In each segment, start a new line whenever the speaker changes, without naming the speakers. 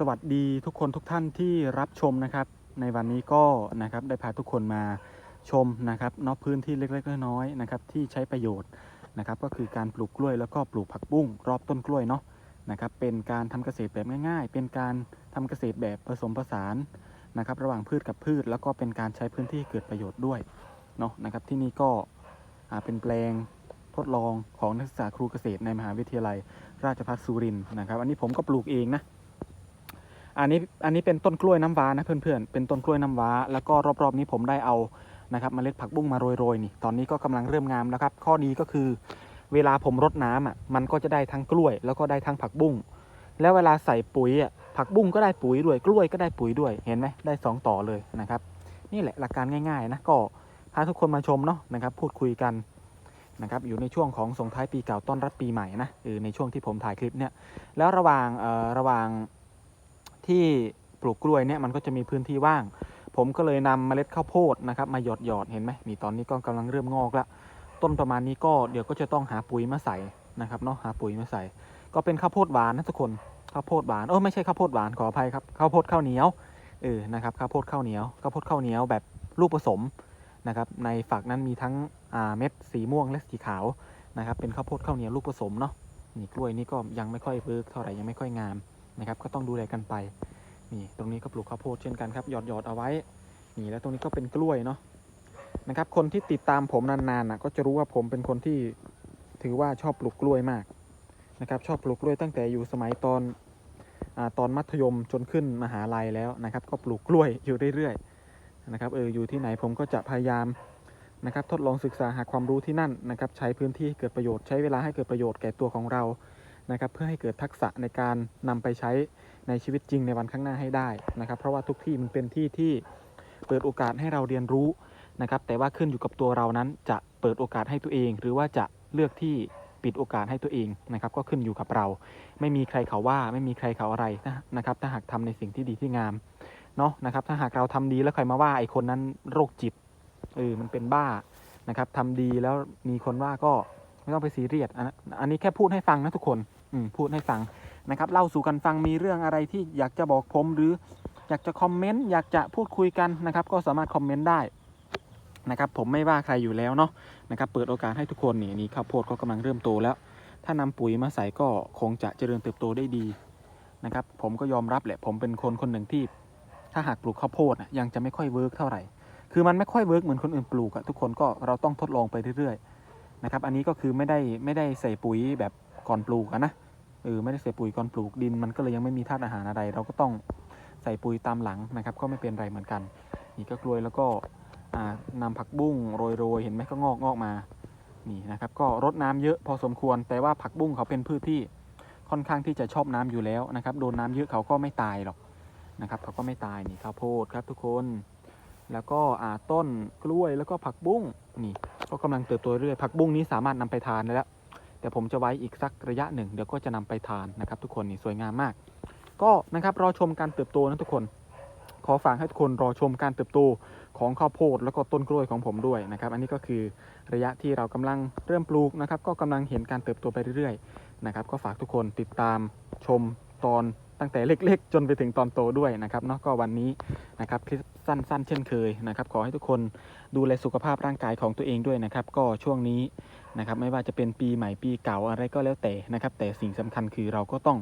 สวัสดีทุกคนทุกท่านที่รับชมนะครับ ในวันนี้ก็นะครับได้พาทุกคนมาชมนะครับนอกพื้นที่เล็กๆน้อยๆนะครับที่ใช้ประโยชน์นะครับ ก็คือการปลูกกล้วยแล้วก็ปลูกผักบุ้งรอบต้นกล้วยเนาะนะครับ เป็นการทำเกษตรแบบง่าย ๆ เป็นการทำเกษตรแบบผสมผสานนะครับ ระหว่างพืชกับพืช แล้วก็เป็นการใช้พื้นที่เกิดประโยชน์ด้วยเนาะนะครับ ที่นี่ก็เป็นแปลงทดลองของนักศึกษาครูเกษตรในมหาวิทยาลัย ราชภัฏสุรินทร์นะครับ อันนี้ผมก็ปลูกเองนะ อันนี้อันนี้เป็นต้นกล้วยน้ำว้านะเพื่อนๆ เป็นต้นกล้วยน้ำว้า แล้วก็รอบๆนี้ผมได้เอานะครับเมล็ดผักบุ้งมาโรยๆนี่ ตอนนี้ก็กำลังเริ่มงามแล้วครับ ข้อดีก็คือ เวลาผมรดน้ำอะ มันก็จะได้ทั้งกล้วย แล้วก็ได้ทั้งผักบุ้ง แล้วเวลาใส่ปุ๋ยอะ ผักบุ้งก็ได้ปุ๋ยด้วย กล้วยก็ได้ปุ๋ยด้วย เห็นไหมได้สองต่อเลยนะครับ นี่แหละหลักการง่ายๆนะก็พาทุกคนมาชมเนาะนะครับ พูดคุยกันนะครับอยู่ในช่วงของส่งท้ายปีเก่าต้อนรับปีใหม่นะเออในช่วงที่ผมถ่ายคลิปเนี่ย แล้วระหว่างเอ่อระหว่าง ที่ปลูกกล้วยเนี่ยมันก็จะมีพื้นที่ว่าง ผมก็เลยนำเมล็ดข้าวโพดนะครับมาหยอดหยอดเห็นไหมมีตอนนี้ก็กำลังเริ่มงอกละต้นประมาณนี้ก็เดี๋ยวก็จะต้องหาปุ๋ยมาใส่นะครับเนาะหาปุ๋ยมาใส่ ก็เป็นข้าวโพดหวานนะทุกคนข้าวโพดหวานเออไม่ใช่ข้าวโพดหวานขออภัยครับข้าวโพดข้าวเหนียวเออนะครับข้าวโพดข้าวเหนียวข้าวโพดข้าวเหนียวแบบลูกผสมนะครับในฝักนั้นมีทั้งเม็ดสีม่วงและสีขาวนะครับเป็นข้าวโพดข้าวเหนียวลูกผสมเนาะนี่กล้วยนี่ก็ยังไม่ค่อยเบิกเท่าไหร่ยังไม่ค่อยงาม นะครับ ก็ต้องดูแลกันไป นี่ ตรงนี้ก็ปลูกข้าวโพดเช่นกันครับ หยอดหยอดเอาไว้ นี่ แล้วตรงนี้ก็เป็นกล้วยเนาะ นะครับ คนที่ติดตามผมนานๆนะก็จะรู้ว่าผมเป็นคนที่ถือว่าชอบปลูกกล้วยมากนะครับ ชอบปลูกกล้วยตั้งแต่อยู่สมัยตอนอตอนมัธยมจนขึ้นมหาลัยแล้วนะครับ ก็ปลูกกล้วยอยู่เรื่อยๆนะครับ เออ อยู่ที่ไหนผมก็จะพยายามนะครับ ทดลองศึกษาหาความรู้ที่นั่นนะครับ ใช้พื้นที่ให้เกิดประโยชน์ ใช้เวลาให้เกิดประโยชน์แก่ตัวของเรา นะครับเพื่อให้เกิดทักษะในการนำไปใช้ในชีวิตจริงในวันข้างหน้าให้ได้นะครับ เพราะว่าทุกที่มันเป็นที่ที่เปิดโอกาสให้เราเรียนรู้นะครับ แต่ว่าขึ้นอยู่กับตัวเรานั้นจะเปิดโอกาสให้ตัวเอง หรือว่าจะเลือกที่ปิดโอกาสให้ตัวเองนะครับ ก็ขึ้นอยู่กับเรา ไม่มีใครเขาว่าไม่มีใครเขาอะไรนะนะครับ ถ้าหากทำในสิ่งที่ดีที่งามเนาะนะครับ ถ้าหากเราทำดีแล้วใครมาว่าไอ้คนนั้นโรคจิตเออมันเป็นบ้านะครับทำดีแล้วมีคนว่าก็ไม่ต้องไปซีเรียสอันอันนี้แค่พูดให้ฟังนะทุกคน อืมพูดให้ฟังนะครับเล่าสู่กันฟังมีเรื่องอะไรที่อยากจะบอกผมหรืออยากจะคอมเมนต์อยากจะพูดคุยกันนะครับ ก็สามารถคอมเมนต์ได้นะครับผมไม่ว่าใครอยู่แล้วเนาะนะครับเปิดโอกาสให้ทุกคนนี่นี่ข้าวโพดก็กำลังเริ่มโตแล้ว ถ้านำปุ๋ยมาใส่ก็คงจะเจริญเติบโตได้ดีนะครับ ผมก็ยอมรับแหละผมเป็นคนคนหนึ่งที่ ถ้าหากปลูกข้าวโพดยังจะไม่ค่อยเวิร์กเท่าไหร่ คือมันไม่ค่อยเวิร์กเหมือนคนอื่นปลูกอะทุกคนก็เราต้องทดลองไปเรื่อยๆนะครับอันนี้ก็คือไม่ได้ไม่ได้ใส่ปุ๋ยแบบ ก่อนปลูกนะเออไม่ได้ใส่ปุ๋ยก่อนปลูกดิน มันก็เลยยังไม่มีธาตุอาหารอะไร เราก็ต้องใส่ปุ๋ยตามหลังนะครับ ก็ไม่เป็นไรเหมือนกัน นี่ก็กล้วยแล้วก็อ่านำผักบุ้งโรยๆเห็นไหมก็งอกงอกมานี่นะครับ ก็รดน้ำเยอะพอสมควร แต่ว่าผักบุ้งเขาเป็นพืชที่ค่อนข้างที่จะชอบน้ำอยู่แล้วนะครับ โดนน้ำเยอะเขาก็ไม่ตายหรอกนะครับเขาก็ไม่ตายนี่ข้าวโพดครับทุกคน แล้วก็อ่าต้นกล้วยแล้วก็ผักบุ้งนี่ก็กำลังเติบโตเรื่อยผักบุ้งนี้สามารถนำไปทานได้แล้ว แต่ผมจะไว้อีกสักระยะหนึ่งเดี๋ยวก็จะนำไปทานนะครับทุกคนนี่สวยงามมาก ก็นะครับรอชมการเติบโตนะทุกคน ขอฝากให้ทุกคนรอชมการเติบโตของข้าวโพดแล้วก็ต้นกล้วยของผมด้วยนะครับ อันนี้ก็คือระยะที่เรากำลังเริ่มปลูกนะครับ ก็กำลังเห็นการเติบโตไปเรื่อยๆนะครับ ก็ฝากทุกคนติดตามชมตอนตั้งแต่เล็ก ๆ จนไปถึงตอนโตด้วยนะครับเนาะก็วันนี้นะครับคลิปสั้น ๆ เช่นเคยนะครับ ขอให้ทุกคนดูแลสุขภาพร่างกายของตัวเองด้วยนะครับ ก็ช่วงนี้ นะครับไม่ว่าจะเป็นปีใหม่ปีเก่าอะไรก็แล้วแต่นะครับ แต่สิ่งสำคัญคือเราก็ต้อง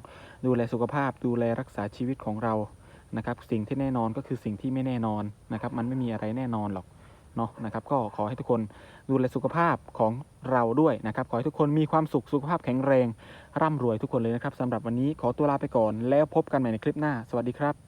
ดูแลสุขภาพ ดูแลรักษาชีวิตของเรานะครับ สิ่งที่แน่นอนก็คือสิ่งที่ไม่แน่นอนนะครับ มันไม่มีอะไรแน่นอนหรอกเนาะนะครับ ก็ขอให้ทุกคนดูแลสุขภาพของเราด้วยนะครับ ขอให้ทุกคนมีความสุขสุขภาพแข็งแรง ร่ำรวยทุกคนเลยนะครับสำหรับวันนี้ขอตัวลาไปก่อน แล้วพบกันใหม่ในคลิปหน้า สวัสดีครับ